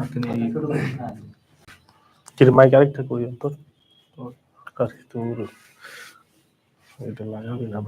হাতে নিয়ে কিরে মাইক আরেকটা কই তোর কাছে তোর এটা লাগাবি না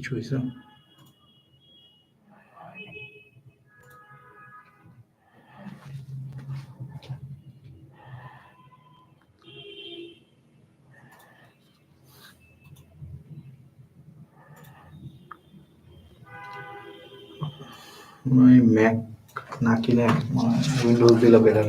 কিছু হয়েছে ওই ম্যাক না কিনে উইন্ডোজ দিলে বেটার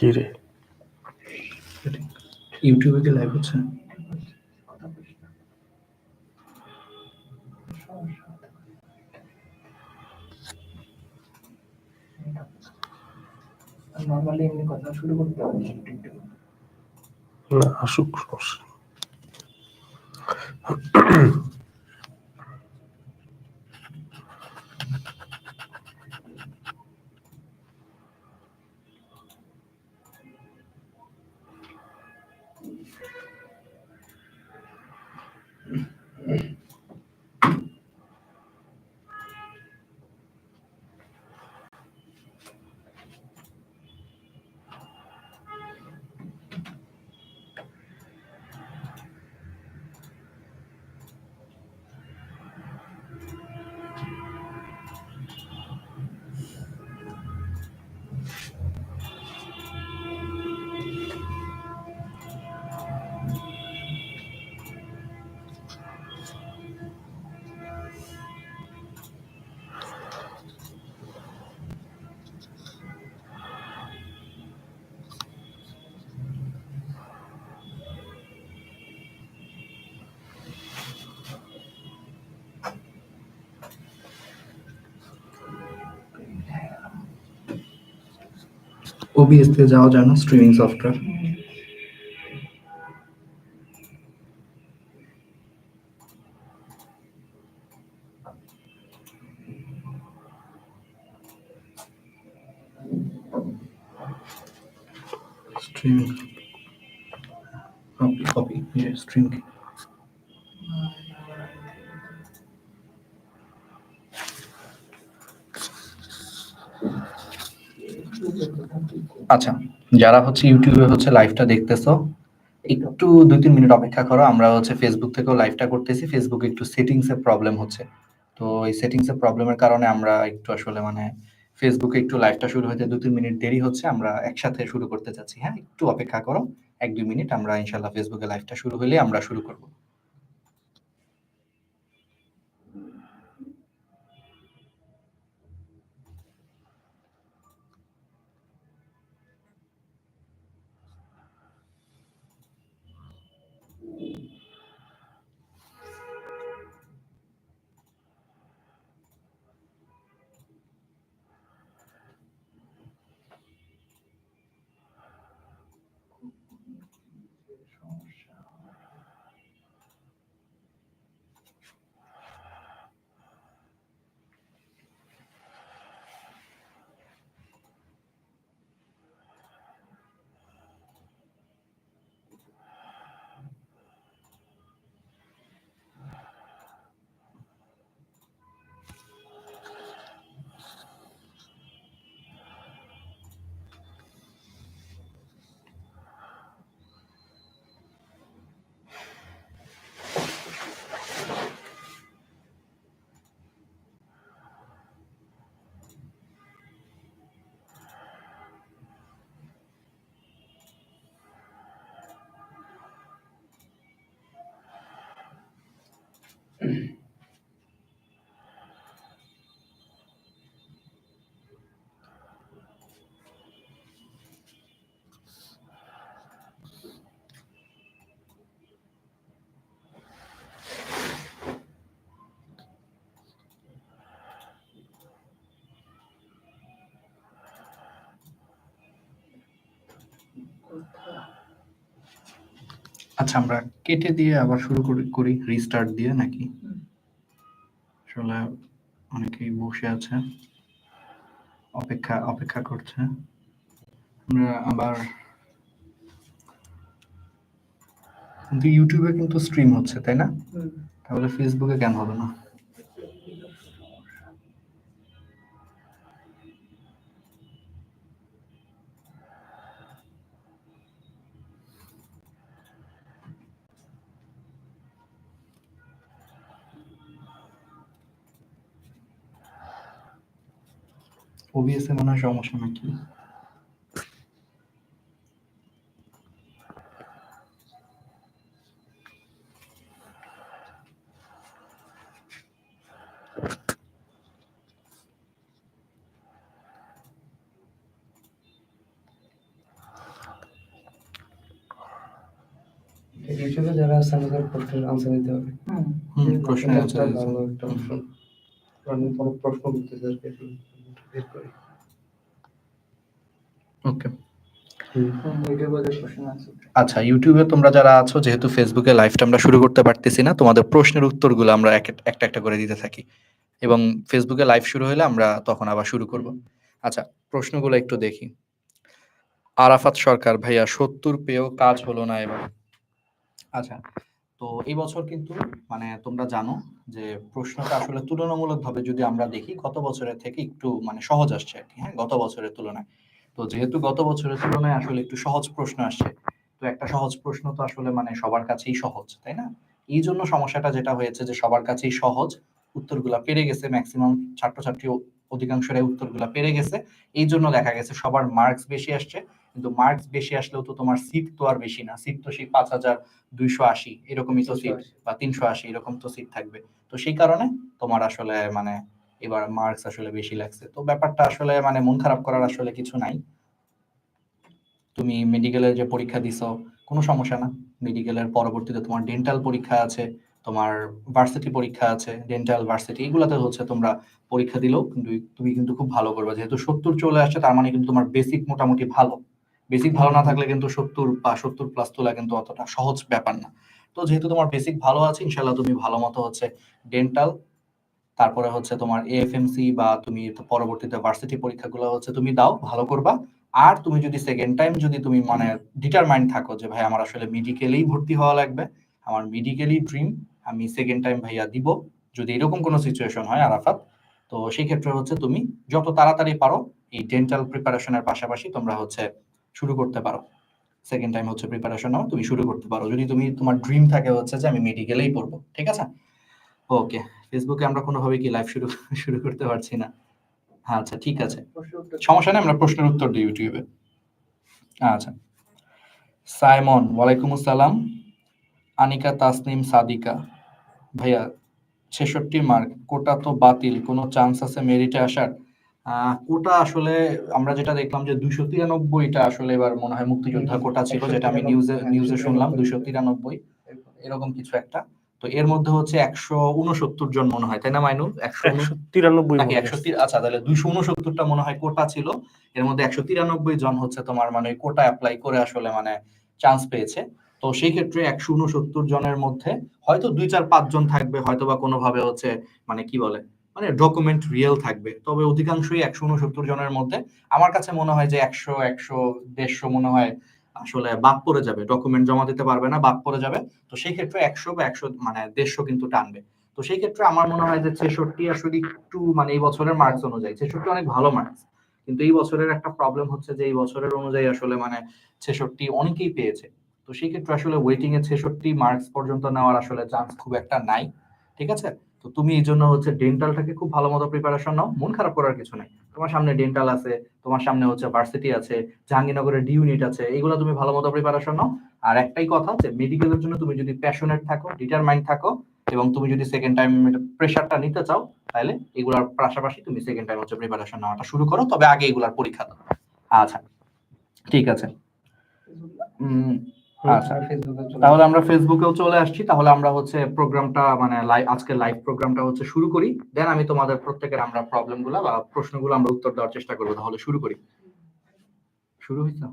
কি রে? ইউটিউবে কি লাইভ হচ্ছে? নর্মালি এমনি কথা শুরু করতে হবে না আসুক সমস্যা নেই। ওবিএস তে যাওয়া যায় না streaming software streaming copy copy streaming আচ্ছা যারা হচ্ছে ইউটিউবে হচ্ছে লাইভটা দেখতেছো, একটু দুই তিন মিনিট অপেক্ষা করো, আমরা হচ্ছে ফেসবুক থেকেও লাইভটা করতেছি ফেসবুকে একটু সেটিংস এর প্রবলেম হচ্ছে। তো এই সেটিংস এর প্রবলেমের কারণে আমরা একটু আসলে মানে ফেসবুকে একটু লাইভটা শুরু হতে দু তিন মিনিট দেরি হচ্ছে, আমরা একসাথে শুরু করতে চাচ্ছি। হ্যাঁ একটু অপেক্ষা করো এক দুই মিনিট আমরা ইনশাল্লাহ ফেসবুকে লাইভটা শুরু হলে আমরা শুরু করব। আচ্ছা আমরা কেটে দিয়ে আবার শুরু করি রিস্টার্ট দিয়ে নাকি? আসলে অনেকেই বসে আছে অপেক্ষা অপেক্ষা করছে। আমরা আবার কিন্তু ইউটিউবে কিন্তু স্ট্রিম হচ্ছে তাই না? তাহলে ফেসবুকে কেন হবে না? ওবিএস এ মনে হয় সমস্যা নাকি ইউটিউবে যারা আছে আমাদের প্রশ্নের আনসার দিতে হবে প্রশ্নের এটা ভালো একটা অপশন কোনো প্রশ্ন করতেছে আর কি বের করি। ওকে। আচ্ছা ইউটিউবে তোমরা যারা আছো যেহেতু ফেসবুকে লাইভটা আমরা শুরু করতে পারতেছি না তোমাদের প্রশ্নের উত্তরগুলো আমরা এক একটা একটা করে দিতে থাকি। এবং ফেসবুকে লাইভ শুরু হলে আমরা তখন আবার শুরু করব। আচ্ছা প্রশ্নগুলো একটু দেখি। আরাফাত সরকার ভাইয়া সত্তর পেয়েও কাজ হলো না এবার? আচ্ছা তো এই বছর কিন্তু মানে তোমরা জানো যে প্রশ্নটা আসলে তুলনামূলকভাবে যদি আমরা দেখি, গত বছরের থেকে একটু মানে সহজ আসছে আর কি হ্যাঁ? গত বছরের তুলনায়। তো যেহেতু গত বছরের তুলনায় আসলে একটু সহজ প্রশ্ন আসছে, তো একটা সহজ প্রশ্ন তো আসলে মানে সবার কাছেই সহজ, তাই না? এই জন্য সমস্যাটা যেটা হয়েছে যে সবার কাছেই সহজ, উত্তরগুলা পেরে গেছে ম্যাক্সিমাম ছাত্রছাত্রী অধিকাংশরাই উত্তরগুলা পেরে গেছে। এই জন্য দেখা গেছে সবার মার্কস বেশি আসছে। কিন্তু মার্কস বেশি আসলেও তো তোমার সিট তো আর বেশি না। সিট তো সেই পাঁচ হাজার দুইশো আশি এরকমই তো সিট বা তিনশো আশি এরকম তো সিট থাকবে। তো সেই কারণে তোমার আসলে মানে এবার মার্কস আসলে বেশি লাগছে। তো ব্যাপারটা আসলে মানে মন খারাপ করার আসলে কিছু নাই। তুমি মেডিকেলের যে পরীক্ষা দিছো কোনো সমস্যা না। মেডিকেলের পরবর্তীতে তোমার ডেন্টাল পরীক্ষা আছে তোমার ভার্সিটি পরীক্ষা আছে ডেন্টাল ভার্সিটি এগুলাতে হচ্ছে তোমরা পরীক্ষা দিলেও কিন্তু তুমি কিন্তু খুব ভালো করবে। যেহেতু সত্তর চলে আসছে তার মানে কিন্তু তোমার বেসিক মোটামুটি ভালো। বেসিক ভালো না থাকলে কিন্তু সত্তর বা সত্তর প্লাস তোলা কিন্তু অতটা সহজ ব্যাপার না। তো যেহেতু তোমার বেসিক ভালো আছে ইনশাল্লাহ তুমি ভালো মতো হচ্ছে ডেন্টাল তারপরে হচ্ছে তোমার এএফএমসি বা তুমি পরবর্তীতে ভার্সিটি পরীক্ষাগুলো হচ্ছে তুমি দাও, ভালো করবা। আর তুমি যদি সেকেন্ড টাইম যদি তুমি মানে ডিটারমাইন্ড থাকো যে ভাই আমার আসলে মেডিকেলেই ভর্তি হওয়া লাগবে, আমার মেডিকেলই ড্রিম আমি সেকেন্ড টাইম ভাইয়া দিব। যদি এরকম কোনো সিচুয়েশন হয় আরাফাত, তো সেই ক্ষেত্রে হচ্ছে তুমি যত তাড়াতাড়ি পারো এই ডেন্টাল প্রিপারেশনের পাশাপাশি তোমরা হচ্ছে শুরু করতে পারো। সেকেন্ড টাইম হচ্ছে প্রিপারেশন নাও তুমি শুরু করতে পারো। যদি তুমি তোমার ড্রিম থাকে হচ্ছে যে আমি মেডিকেলেই পড়ব ঠিক আছে? ওকে ফেসবুকে আমরা কোনোভাবে কি লাইভ শুরু শুরু করতে পারছি না? আচ্ছা ঠিক আছে। সমস্যা নেই আমরা প্রশ্নের উত্তর দিই ইউটিউবে আচ্ছা। সাইমন ওয়ালাইকুম আসসালাম। আনিকা তাসনিম সাদিকা। ভাইয়া ছেষট্টি মার্ক কোটা তো বাতিল কোনো চান্স আছে মেরিটে আসার? কোটা আসলে আমরা যেটা দেখলাম যে দুইশো তিরানব্বইটা আসলে এবার মনে হয় মুক্তিযোদ্ধা কোটা ছিল যেটা আমি নিউজে নিউজে শুনলাম দুইশো তিরানব্বই। এরকম। কিছু একটা। তো এর মধ্যে হচ্ছে একশো উনসত্তর জন মনে হয় তাই না মাইনুল? একশো তিরানব্বই নাকি একশো আচ্ছা তাহলে দুইশো উনসত্তরটা মনে হয় কোটা ছিল। এর মধ্যে একশো তিরানব্বই জন হচ্ছে তোমার মানে কোটা অ্যাপ্লাই করে আসলে মানে চান্স পেয়েছে। তো সেই ক্ষেত্রে একশো উনসত্তর জনের মধ্যে হয়তো দুই চার পাঁচ জন থাকবে হয়তো বা কোনোভাবে হচ্ছে মানে কি বলে মানে ডকুমেন্ট রিয়েল থাকবে। তবে অধিকাংশই একশো উনসত্তর জনের মধ্যে। আমার কাছে মনে হয় যে একশো একশো, দেড়শো মনে হয় আসলে বাদ পড়ে যাবে। ডকুমেন্ট জমা দিতে পারবে না, বাদ পড়ে যাবে। তো সেই ক্ষেত্রে একশো বা একশো মানে দেড়শো কিন্তু টানবে। তো সেই ক্ষেত্রে আমার মনে হয় যে ছেষট্টি আসলে একটু মানে এই বছরের মার্কস অনুযায়ী, ছেষট্টি অনেক ভালো মার্কস কিন্তু এই বছরের একটা প্রবলেম হচ্ছে যে এই বছরের অনুযায়ী আসলে মানে ছেষট্টি অনেকেই পেয়েছে। তো সেই ক্ষেত্রে আসলে ওয়েটিং এ ছেষট্টি মার্কস পর্যন্ত নেওয়ার আসলে চান্স খুব একটা নাই। ঠিক আছে? তো তুমি এই জন্য হচ্ছে ডেন্টালটাকে খুব ভালো মতো প্রিপারেশন নাও। মন খারাপ করার কিছু নাই। তোমার সামনে ডেন্টাল আছে, তোমার সামনে হচ্ছে ভার্সিটি আছে, জাহাঙ্গীরনগরের ডি ইউনিট আছে এগুলো তুমি ভালো মতো প্রিপারেশন নাও। আর একটাই কথা যে মেডিকেলের জন্য তুমি যদি প্যাশনেট থাকো ডিটারমাইন্ড থাকো এবং তুমি যদি সেকেন্ড টাইম প্রেশারটা নিতে চাও, তাহলে এগুলার পাশাপাশি তুমি সেকেন্ড টাইম হচ্ছে প্রিপারেশন নেওয়াটা শুরু করো, তবে আগে এগুলার পরীক্ষা দাও। আচ্ছা ঠিক আছে। আচ্ছা তাহলে আমরা ফেসবুকেও চলে আসছি। তাহলে আমরা হচ্ছে প্রোগ্রামটা মানে লাইভ আজকে লাইভ প্রোগ্রামটা হচ্ছে শুরু করি। দেন আমি তোমাদের প্রত্যেকের আমরা প্রবলেমগুলো বা প্রশ্নগুলো আমরা উত্তর দেওয়ার চেষ্টা করব। তাহলে শুরু করি। শুরু হয়েছে?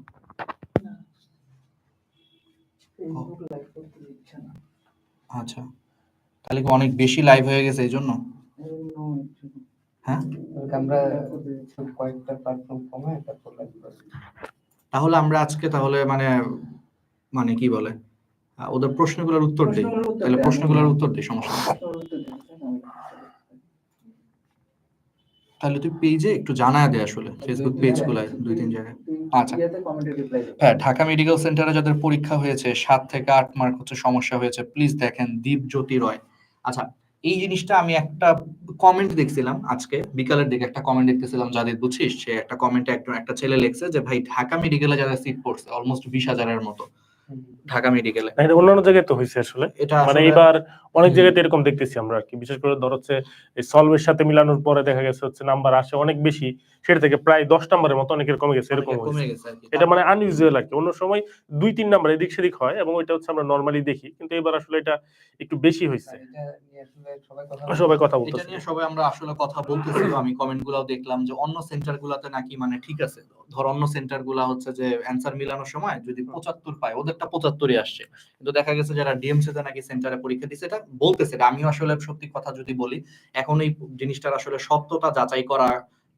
আচ্ছা। তাহলে কি অনেক বেশি লাইভ হয়ে গেছে এই জন্য? হ্যাঁ? আমরা কয়েকটা প্ল্যাটফর্ম কমায় তারপর লাইভ তাহলে আমরা আজকে তাহলে মানে মানে কি বলে? ওদের প্রশ্নগুলোর উত্তর দিই। তাহলে প্রশ্নগুলোর উত্তর দিই সমস্যা তাহলে তুই পেজে একটু জানায় দে আসলে ফেসবুক পেজ গুলায় দুই তিন জায়গায়। আচ্ছা। হ্যাঁ ঢাকা মেডিকেল সেন্টারে যাদের পরীক্ষা হয়েছে সাত থেকে আট মার্ক হচ্ছে সমস্যা হয়েছে প্লিজ দেখেন দীপ জ্যোতি রয়। আচ্ছা এই জিনিসটা আমি একটা কমেন্ট দেখছিলাম আজকে বিকালের দিকে একটা কমেন্ট দেখতেছিলাম যাদের বুঝছিস? সে একটা কমেন্টে একটা একটা ছেলে লিখছে যে ভাই ঢাকা মেডিকেলে যারা সিট পড়ছে অলমোস্ট বিশ হাজারের মতো। mm-hmm. ঢাকা মেডিকেলে না, এটা অন্যান্য জায়গায় তো হয়েছে আসলে। এটা মানে এবার অনেক জায়গাতে এরকম দেখতেছি আমরা আর কি। বিশেষ করে ধর হচ্ছে সলভের সাথে মিলানোর পরে দেখা গেছে হচ্ছে নাম্বার আসে অনেক বেশি। সেটা থেকে প্রায় দশ নাম্বারের মতো অনেকের কমে গেছে এরকম এটা মানে আনইউজুয়াল আর কি। অন্য সময় দুই তিন নাম্বার এদিক সেদিক হয় এবং ওইটা হচ্ছে আমরা নর্মালি দেখি। কিন্তু এবার আসলে এটা একটু বেশি হয়েছে এটা সবাই কথা সবাই এটা নিয়ে সবাই আমরা আসলে কথা বলতেছিল আমি কমেন্ট গুলাও দেখলাম যে অন্য সেন্টার গুলাতে নাকি মানে ঠিক আছে। ধর অন্য সেন্টারগুলা হচ্ছে যে অ্যান্সার মিলানোর সময় যদি পঁচাত্তর পায় ওদেরটা পঁচাত্তরই আসছে। কিন্তু দেখা গেছে যারা ডিএমসি তে নাকি সেন্টারে পরীক্ষা দিচ্ছে এটা বলতেছে এটা আমিও আসলে সত্যি কথা যদি বলি এখন এই জিনিসটার আসলে সত্যতা যাচাই করা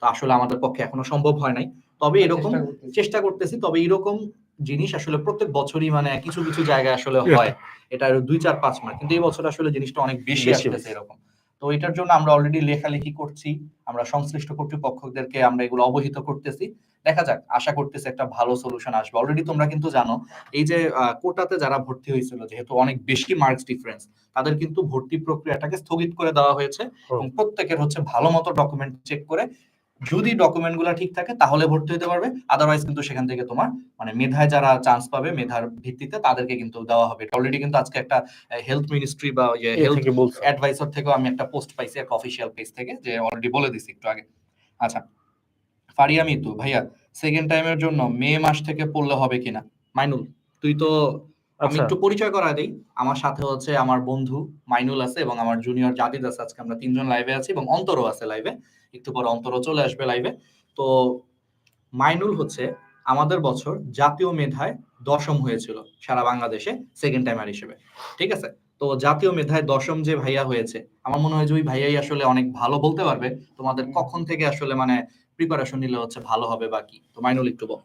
তা আসলে আমাদের পক্ষে এখনও সম্ভব হয় নাই। তবে এরকম চেষ্টা করতেছি। তবে এরকম জিনিস আসলে প্রত্যেক বছরই মানে কিছু কিছু জায়গায় আসলে হয়। এটা দুই চার পাঁচ মাস। কিন্তু এই বছর আসলে জিনিসটা অনেক বেশি বেশি আসতেছে এরকম। তো এটার জন্য আমরা অলরেডি লেখালেখি করছি আমরা সংশ্লিষ্ট কর্তৃপক্ষদেরকে আমরা এগুলো অবহিত করতেছি। দেখা যাক আশা করতেছি একটা ভালো সলিউশন আসবে। অলরেডি তোমরা কিন্তু জানো এই যে কোটাতে যারা ভর্তি হয়েছিল যেহেতু অনেক বেশি মার্কস ডিফারেন্স তাদের কিন্তু ভর্তি প্রক্রিয়াটাকে স্থগিত করে দেওয়া হয়েছে এবং প্রত্যেকের হচ্ছে ভালো মতো ডকুমেন্ট চেক করে যদি ডকুমেন্টগুলা ঠিক থাকে তাহলে ভর্তি হতে পারবে। আদারওয়াইজ কিন্তু সেখান থেকে তোমার মানে মেধায় যারা চান্স পাবে মেধার ভিত্তিতে তাদেরকে কিন্তু দেওয়া হবে। অলরেডি কিন্তু আজকে একটা হেলথ মিনিস্ট্রি বা হেলথ থেকে অ্যাডভাইসার থেকেও আমি একটা পোস্ট পাইছি একটা অফিসিয়াল পেজ থেকে যে অলরেডি বলে দিছি একটু আগে। আচ্ছা ফারিয়া মিতু ভাইয়া সেকেন্ড টাইমের জন্য মে মাস থেকে পড়লে হবে কিনা? মাইনুল তুই তো আমি আচ্ছা। একটু পরিচয় করা দিই। আমার সাথে হচ্ছে আমার বন্ধু মাইনুল আছে এবং আমার জুনিয়র জাদিদ আছে। আজকে আমরা তিনজন লাইভে আছি এবং অন্তরও আছে লাইভে একটু পরে অন্তরও চলে আসবে লাইভে তো মাইনুল হচ্ছে আমাদের বছর জাতীয় মেধায় দশম হয়েছিল সারা বাংলাদেশে সেকেন্ড টাইমার হিসেবে। ঠিক আছে? তো জাতীয় মেধায় দশম যে ভাইয়া হয়েছে আমার মনে হয় যে ওই ভাইয়াই আসলে অনেক ভালো বলতে পারবে। তোমাদের কখন থেকে আসলে মানে প্রিপারেশন নিলে হচ্ছে ভালো হবে বা কি? তো মাইনুল একটু বল।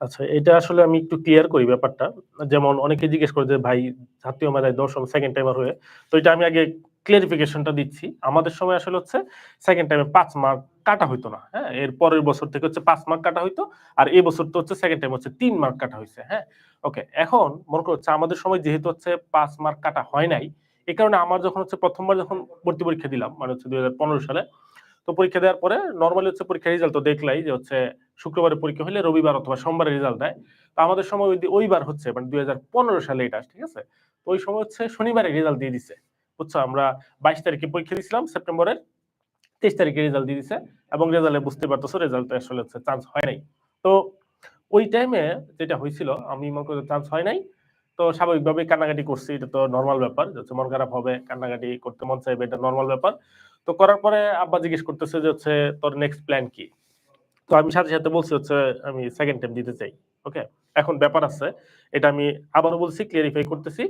আচ্ছা এটা আসলে আমি একটু ক্লিয়ার করি ব্যাপারটা। যেমন অনেকে জিজ্ঞেস করে যে, ভাই জাতীয় মেধায় দশম সেকেন্ড টাইমার হয়ে? তো এটা আমি আগে ক্লিয়ারিফিকেশনটা দিচ্ছি। আমাদের সময় আসলে হচ্ছে সেকেন্ড টাইমে পাঁচ মার্ক কাটা হইতো না হ্যাঁ? এর পরের বছর থেকে হচ্ছে পাঁচ মার্ক কাটা হইতো, আর এই বছর তো হচ্ছে সেকেন্ড টাইম হচ্ছে তিন মার্ক কাটা হয়েছে হ্যাঁ? ওকে এখন মনে করো হচ্ছে আমাদের সময় যেহেতু হচ্ছে পাঁচ মার্ক কাটা হয় নাই এই কারণে আমার যখন হচ্ছে প্রথমবার যখন ভর্তি পরীক্ষা দিলাম মানে হচ্ছে দুই হাজার পনেরো সালে, তো পরীক্ষা দেওয়ার পরে নর্মালি হচ্ছে পরীক্ষার রেজাল্ট তো দেখলাই যে হচ্ছে শুক্রবারে পরীক্ষা হলে রবিবার অথবা সোমবারে রেজাল্ট দেয়। তো আমাদের সময় ওইবার হচ্ছে মানে দুই সালে এটা, ঠিক আছে? তো ওই সময় হচ্ছে শনিবারে রেজাল্ট দিয়ে দিছে। বুঝছ? আমরা বাইশ তারিখে পরীক্ষা দিয়েছিলাম সেপ্টেম্বরের তেইশ তারিখে রেজাল্ট দিয়ে দিছে এবং রেজাল্টে বুঝতে পারতেছো রেজাল্ট আসলে হচ্ছে চান্স হয় নাই। তো ওই টাইমে যেটা হয়েছিল, আমি মনে করি চান্স হয় নাই। তো স্বাভাবিকভাবে কান্নাকাটি করছি, এটা তো নর্মাল ব্যাপার হচ্ছে মন খারাপ হবে, কান্নাকাটি করতে মন চাইবে, এটা নর্মাল ব্যাপার। তো করার পরে আব্বা জিজ্ঞেস করতেছে যে হচ্ছে, তোর নেক্সট প্ল্যান কি? তো আমি সাথে সাথে বলছি হচ্ছে, আমি সেকেন্ড টাইম দিতে চাই ওকে এখন ব্যাপার আছে, এটা আমি আবারও বলছি ক্লিয়ারিফাই করতেছি।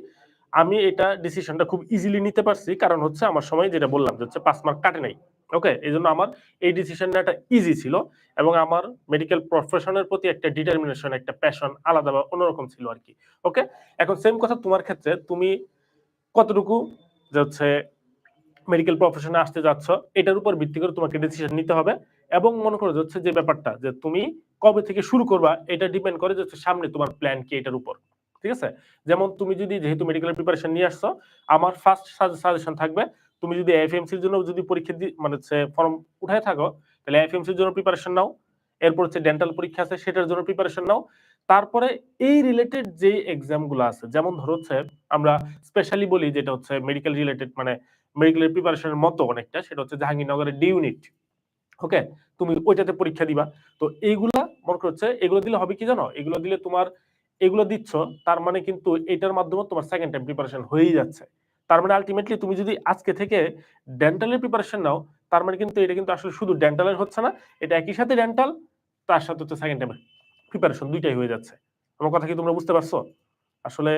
আমি এটা ডিসিশনটা খুব ইজিলি নিতে পারছি, কারণ হচ্ছে আমার সময় যেটা বললাম যে হচ্ছে পাঁচ মার্ক কাটে নাই ওকে এই জন্য আমার এই ডিসিশনটা ইজি ছিল এবং আমার মেডিকেল প্রফেশনের প্রতি একটা ডিটারমিনেশন একটা প্যাশন আলাদা বা অন্যরকম ছিল আর কি ওকে এখন সেম কথা তোমার ক্ষেত্রে, তুমি কতটুকু যে হচ্ছে মেডিকেল প্রফেশনে আসতে যাচ্ছ, এটার উপর ভিত্তি করে তোমাকে ডিসিশন নিতে হবে। এবং মনে করো হচ্ছে যে ব্যাপারটা যে তুমি কবে থেকে শুরু করবা, এটা ডিপেন্ড করে যে সামনে তোমার প্ল্যান কি এটার উপর। ঠিক আছে? যেমন তুমি যদি যেহেতু মেডিকেল প্রিপারেশন নিয়ে আসছো, আমার ফার্স্ট সাজেশন থাকবে, তুমি যদি এফএমসির জন্য যদি পরীক্ষা মানে ফর্ম উঠায় থাকো, তাহলে এফএমসির জন্য প্রিপারেশন নাও। এরপর হচ্ছে ডেন্টাল পরীক্ষা আছে, সেটার জন্য প্রিপারেশন নাও। তারপরে এই রিলেটেড যে এক্সামগুলো আছে, যেমন ধরো হচ্ছে আমরা স্পেশালি বলি যেটা হচ্ছে মেডিকেল রিলেটেড মানে মেডিকেলের প্রিপারেশনের মতো অনেকটা, সেটা হচ্ছে জাহাঙ্গীরনগরের ডি ইউনিট ওকে তুমি ওইটাতে পরীক্ষা দিবা। তো এইগুলা মনে করছে এগুলো দিলে হবে কি জানো? এগুলো দিলে তোমার, এগুলো দিচ্ছ, তার মানে কিন্তু এটার মাধ্যমে তোমার সেকেন্ড টাইম প্রিপারেশন হয়েই যাচ্ছে। তার মানে আলটিমেটলি তুমি যদি আজকে থেকে ডেন্টালের প্রিপারেশন নাও, তার মানে কিন্তু এটা কিন্তু আসলে শুধু ডেন্টালের হচ্ছে না, এটা একই সাথে ডেন্টাল তার সাথে হচ্ছে সেকেন্ড টাইম প্রিপারেশন দুইটাই হয়ে যাচ্ছে। আমার কথা কি তোমরা বুঝতে পারছ? আসলে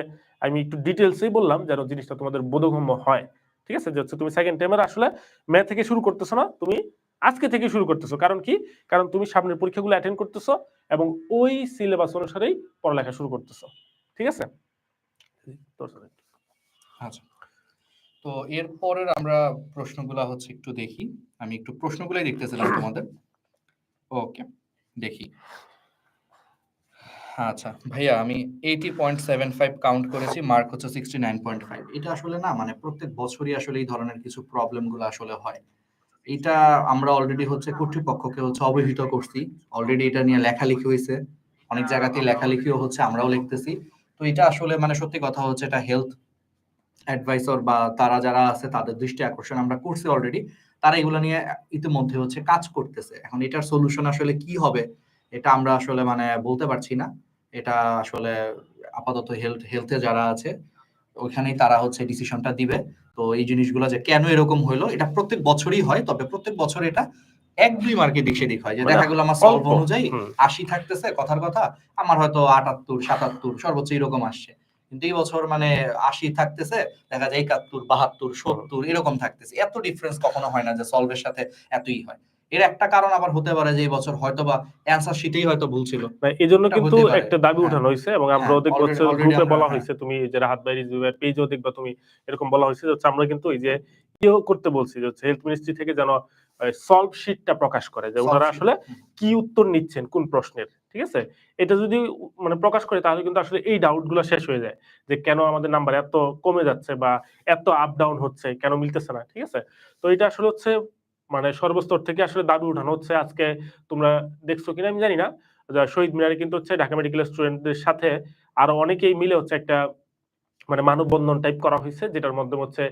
আমি একটু ডিটেলসেই বললাম যেন জিনিসটা তোমাদের বোধগম্য হয়। ঠিক আছে? যে হচ্ছে তুমি সেকেন্ড টাইমের আসলে মে থেকে শুরু করতেছো না, তুমি আজকে থেকে শুরু করতেছো। কারণ কি? কারণ তুমি সামনের পরীক্ষাগুলো অ্যাটেন্ড করতেছো এবং ওই সিলেবাস অনুসারেই পড়ালেখা শুরু করতেছো। ঠিক আছে? আচ্ছা। তো এর পরের আমরা প্রশ্নগুলা হচ্ছে একটু দেখি। আমি একটু প্রশ্নগুলাই দেখতেছিলাম তোমাদের। ওকে, দেখি। আচ্ছা ভাইয়া আমি eighty point seven five count করেছি মার্ক হচ্ছে সিক্সটি নাইন পয়েন্ট ফাইভ এটা আসলে না মানে প্রত্যেক বছরই আসলে এই ধরনের কিছু প্রবলেমগুলো আসলে হয়। এটা আমরা অলরেডি হচ্ছে কর্তৃপক্ষকে হচ্ছে অবহিত করছি। অলরেডি এটা নিয়ে লেখালেখি হয়েছে অনেক জায়গাতে লেখালেখিও হচ্ছে আমরাও লিখতেছি। তো এটা আসলে মানে সত্যি কথা হচ্ছে এটা হেলথ অ্যাডভাইসর বা তারা যারা আছে তাদের দৃষ্টি আকর্ষণ আমরা করছি অলরেডি তারা এগুলো নিয়ে ইতিমধ্যে হচ্ছে কাজ করতেছে। এখন এটার সলিউশন আসলে কি হবে এটা আমরা আসলে মানে বলতে পারছি না। এটা আসলে আপাতত হেলথ হেলথে যারা আছে ওইখানেই তারা হচ্ছে ডিসিশনটা দিবে। তো এই জিনিসগুলো যে কেন এরকম হলো এটা প্রত্যেক বছরই হয় তবে প্রত্যেক বছর এটা এক দুই মার্কে দিক সেদিক হয়। যে মানে দেখা গেলো আমার সলভ অনুযায়ী আশি থাকতেছে কথার কথা আমার হয়তো আটাত্তর সাতাত্তর সর্বোচ্চ এরকম আসছে। কিন্তু এই বছর মানে আশি থাকতেছে দেখা যায় একাত্তর বাহাত্তর সত্তর এরকম থাকতেছে। এত ডিফারেন্স কখনো হয় না যে সলভের সাথে এতই হয়। এর একটা কারণ আবার হতে পারে যে এই বছর হয়তো বা অ্যান্সার শিটেই হয়তো ভুল ছিল। এই জন্য কিন্তু একটা দাবি হ্যাঁ। উঠানো হয়েছে এবং আমরা হ্যাঁ, দেখব already- already গ্রুপে বলা হ্যাঁ। হয়েছে তুমি যারা হাত বাইরে পেজও দেখবা তুমি এরকম বলা হয়েছে যে আমরা কিন্তু এই যে ইয়ে করতে বলছি যে হেলথ মিনিস্ট্রি থেকে যেন সলভ শিটটা প্রকাশ করে যে ওনারা আসলে কি উত্তর নিচ্ছেন কোন প্রশ্নের ঠিক আছে? এটা যদি মানে প্রকাশ করে তাহলে কিন্তু আসলে এই ডাউটগুলো শেষ হয়ে যায় যে কেন আমাদের নাম্বার এত কমে যাচ্ছে বা এত আপ ডাউন হচ্ছে কেন মিলতেছে না ঠিক আছে? তো এটা আসলে হচ্ছে মানে সর্বস্তর থেকে আসলে দাবি উঠানো হচ্ছে আজকে তোমরা দেখছ কিনা আমি জানি না। শহীদ মিনারে কিন্তু হচ্ছে ঢাকা মেডিকেল স্টুডেন্টদের সাথে আরও অনেকেই মিলে হচ্ছে একটা মানে মানববন্ধন টাইপ করা হয়েছে, যেটার মাধ্যমে হচ্ছে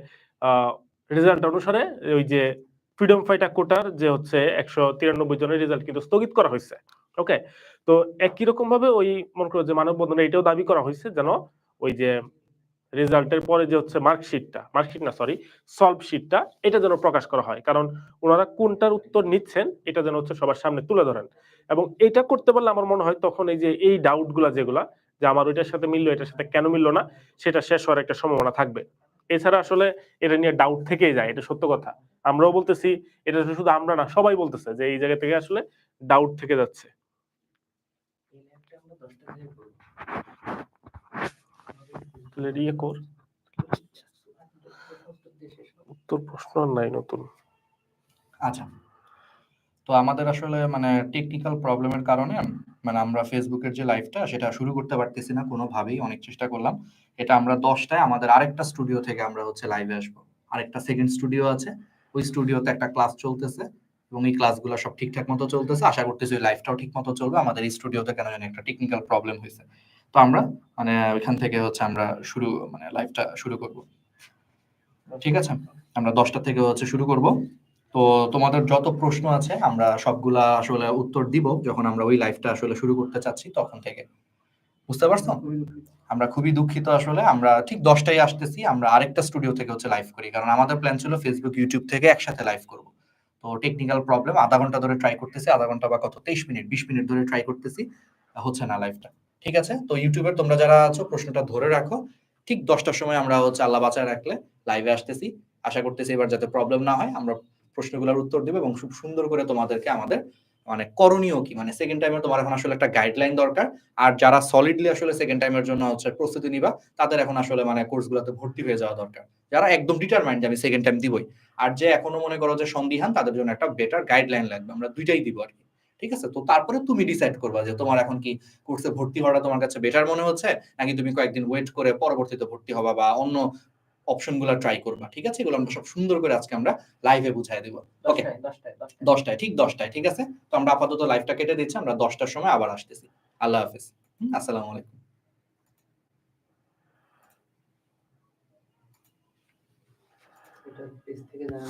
রেজাল্ট অনুসারে ওই যে ফ্রিডম ফাইটার কোটার যে হচ্ছে একশো তিরানব্বই জনের রেজাল্ট কিন্তু স্থগিত করা হয়েছে। ওকে তো একই রকম ভাবে ওই মনে করো যে মানববন্ধনে এটাও দাবি করা হয়েছে যেন ওই যে রেজাল্টের পরে যে হচ্ছে মার্কশিটটা, মার্কশিট না সরি সলভ শিটটা, এটা যেন প্রকাশ করা হয়। কারণ ওনারা কোনটার উত্তর নিচ্ছেন, এটা যেন হচ্ছে সবার সামনে তুলে ধরেন। এবং এটা করতে পারলে আমার মনে হয় তখন এই যে, এই ডাউটগুলা যেগুলা, যে আমার ওইটার সাথে মিললো, এটার সাথে কেন মিললো না, সেটা শেষ হওয়ার একটা সম্ভাবনা থাকবে। এছাড়া আসলে এটা নিয়ে ডাউট থেকেই যায়, এটা সত্য কথা। আমরাও বলতেছি, এটা শুধু আমরা না, সবাই বলতেছে যে এই জায়গা থেকে আসলে ডাউট থেকে যাচ্ছে। তাহলে ইয়ে কর। উত্তর প্রশ্ন নাই নতুন। আচ্ছা। তো আমাদের আসলে মানে টেকনিক্যাল প্রবলেমের কারণে মানে আমরা ফেসবুকের যে লাইভটা সেটা শুরু করতে পারতেছি না, কোনোভাবেই অনেক চেষ্টা করলাম। এটা আমরা দশটায় আমাদের আরেকটা স্টুডিও থেকে আমরা হচ্ছে লাইভে আসব। আরেকটা সেকেন্ড স্টুডিও আছে, ওই স্টুডিওতে একটা ক্লাস চলতেছে এবং এই ক্লাসগুলো সব ঠিকঠাক মতো চলতেছে। আশা করতেছি ওই লাইভটাও ঠিক মতো চলবে। আমাদের এই স্টুডিওতে কেন জানি একটা টেকনিক্যাল প্রবলেম হয়েছে। তো আমরা মানে ওইখান থেকে হচ্ছে আমরা শুরু মানে লাইভটা শুরু করব। ঠিক আছে? আমরা দশটা থেকে হচ্ছে শুরু করব। তো তোমাদের যত প্রশ্ন আছে, আমরা সবগুলা আসলে উত্তর দিব যখন আমরা ওই লাইভটা আসলে শুরু করতে চাচ্ছি তখন থেকে। বুঝতে পারছ? আমরা খুবই দুঃখিত আসলে। আমরা ঠিক দশটায় আসতেছি। আমরা আরেকটা স্টুডিও থেকে হচ্ছে লাইভ করি। কারণ আমাদের প্ল্যান ছিল ফেসবুক ইউটিউব থেকে একসাথে লাইভ করব। তো টেকনিক্যাল প্রবলেম আধা ঘণ্টা ধরে ট্রাই করতেছি, আধা ঘণ্টা বা কত? তেইশ মিনিট, বিশ মিনিট ধরে ট্রাই করতেছি। হচ্ছে না লাইভটা ঠিক আছে? তো ইউটিউবের তোমরা যারা আছো, প্রশ্নটা ধরে রাখো। ঠিক দশটার সময় আমরা হচ্ছে আল্লাহ বাঁচায় রাখলে লাইভে আসতেছি। আশা করতেছি এবার যাতে প্রবলেম না হয়, আমরা প্রশ্নগুলোর উত্তর দেবো এবং খুব সুন্দর করে তোমাদেরকে আমাদের মানে করণীয় কি? মানে সেকেন্ড টাইমে তোমার এখন আসলে একটা গাইডলাইন দরকার। আর যারা সলিডলি আসলে সেকেন্ড টাইমের জন্য হচ্ছে প্রস্তুতি নিবা, তাদের এখন আসলে মানে কোর্সগুলোতে ভর্তি হয়ে যাওয়া দরকার। যারা একদম ডিটারমাইন্ড যে আমি সেকেন্ড টাইম দিবই। আর যে এখনও মনে করো যে সন্দিহান, তাদের জন্য একটা বেটার গাইডলাইন লাগবে। আমরা দুইটাই দিব আর কি। ঠিক আছে? তো তারপরে তুমি ডিসাইড করবা যে তোমার এখন কি কোর্সে ভর্তি হওয়াটা তোমার কাছে বেটার মনে হচ্ছে? নাকি তুমি কয়েকদিন ওয়েট করে পরবর্তীতে ভর্তি হবা বা অন্য অপশনগুলা ট্রাই করবা? ঠিক আছে? এগুলো আমরা সব সুন্দর করে আজকে আমরা লাইভে বুঝাই দেবো। ওকে দশটায় ঠিক দশটায় ঠিক আছে? তো আমরা আপাতত লাইভটা কেটে দিচ্ছি আমরা দশটার সময় আবার আসতেছি। আল্লাহ হাফিজ। হুম, আসসালামু আলাইকুম। পেজ থেকে জানা